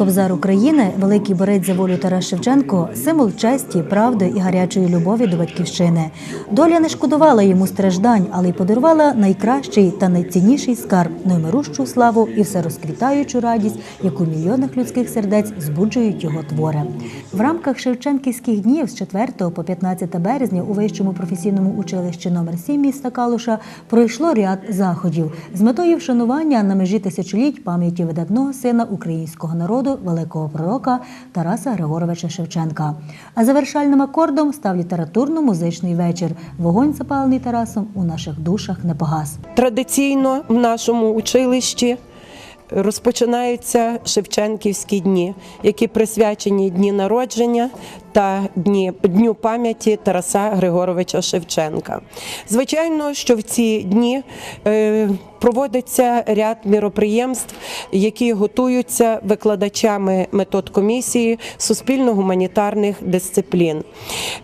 Кобзар України, великий борець за волю Тарас Шевченко, символ честі, правди і гарячої любові до батьківщини. Доля не шкодувала йому страждань, але й подарувала найкращий та найцінніший скарб наймирущу славу і всерозквітаючу радість, яку мільйонах людських сердець збуджують його твори. В рамках Шевченківських днів з 4 по 15 березня у вищому професійному училищі номер 7 міста Калуша пройшло ряд заходів з метою вшанування на межі тисячоліть пам'яті видатного сина українського народу, великого пророка Тараса Григоровича Шевченка. А завершальним акордом став літературно-музичний вечір. Вогонь запалений Тарасом у наших душах не погас. Традиційно в нашому училищі розпочинаються Шевченківські дні, які присвячені дні народження та дні, дню пам'яті Тараса Григоровича Шевченка. Звичайно, що в ці дні е, проводиться ряд міроприємств, які готуються викладачами метод комісії суспільно-гуманітарних дисциплін.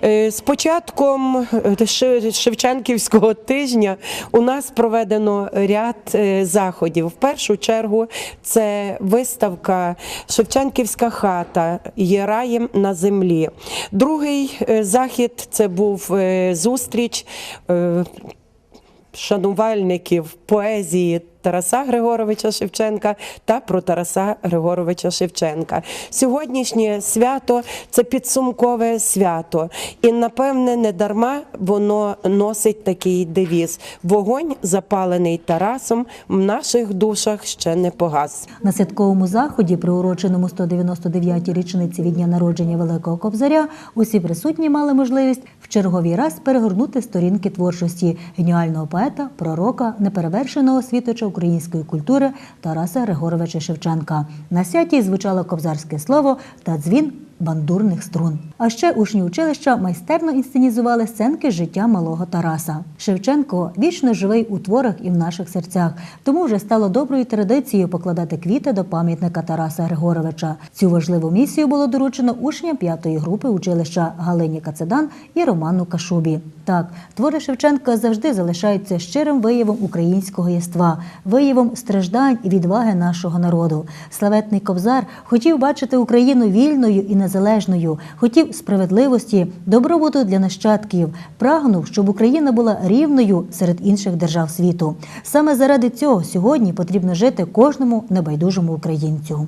Е, З початком е, Шевченківського тижня у нас проведено ряд заходів. В першу чергу це виставка Шевченківська хата є раєм на землі. Другий е, захід це був е, зустріч. е, Шанувальників поезії Тараса Григоровича Шевченка та про Тараса Григоровича Шевченка. Сьогоднішнє свято це підсумкове свято, і напевне не дарма воно носить такий девіз: вогонь, запалений Тарасом, в наших душах ще не погас. На святковому заході, приуроченому 199-й річниці від дня народження Великого Кобзаря, усі присутні мали можливість в черговий раз перегорнути сторінки творчості геніального поета, пророка, неперевершеного світоча української культури Тараса Григоровича Шевченка. На святі звучало кобзарське слово та дзвін бандурних струн. А ще учні училища майстерно інсценізували сценки життя малого Тараса. Шевченко вічно живий у творах і в наших серцях, тому вже стало доброю традицією покладати квіти до пам'ятника Тараса Григоровича. Цю важливу місію було доручено учням п'ятої групи училища Галині Кацедан і Роману Кашубі. Так, твори Шевченка завжди залишаються щирим виявом українського єства, виявом страждань і відваги нашого народу. Славетний Кобзар хотів бачити Україну вільною і незалежною, хотів справедливості, добробуту для нащадків, прагнув, щоб Україна була рівною серед інших держав світу. Саме заради цього сьогодні потрібно жити кожному небайдужому українцю.